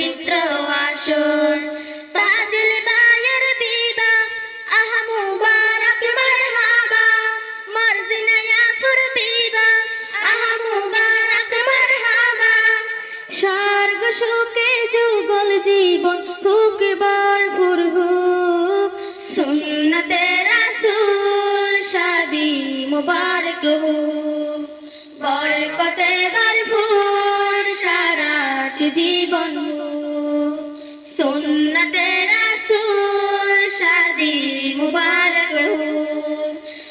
পবিত্র আসর। তাজুল বায়ের বিবা, আহা মুবারক, মারহাবা। মর্জিনা ইয়াফুর বিবা, আহা মুবারক, মারহাবা। স্বর্গ সুখে যুগল জীবন ফুকে ভরপুর হোক। সুন্নতে রাসূল শাদি মুবারক হো বরকতে ভরপুর সারাট জীবন হোক।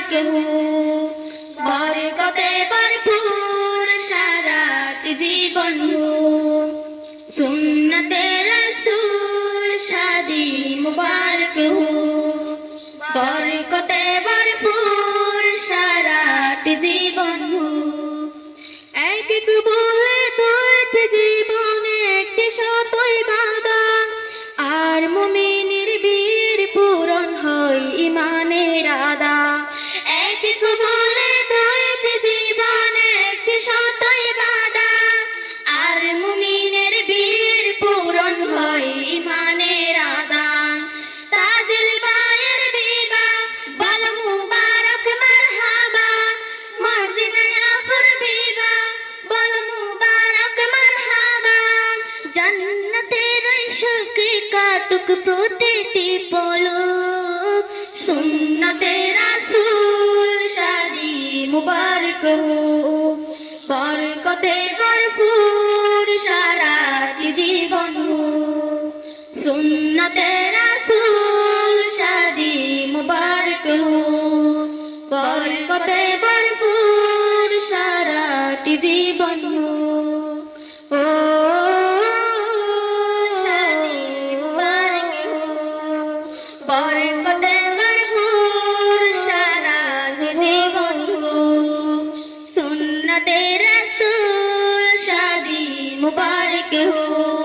মুবারক বরকতে ভরপুর সারাত জীবন সুন্নতে রসুল শাদি মুবারক হো বরকতে ভরপুর সারাত জীবন হো এক এক কাটুক প্রতিটি পলক। শাদি মুবারক হো বরকতে ভরপুর সারাটি জীবন হোক সুন্নতে রাসূল শাদি মুবারক হো বরকতে ভরপুর সারাটি জীবন Ooh.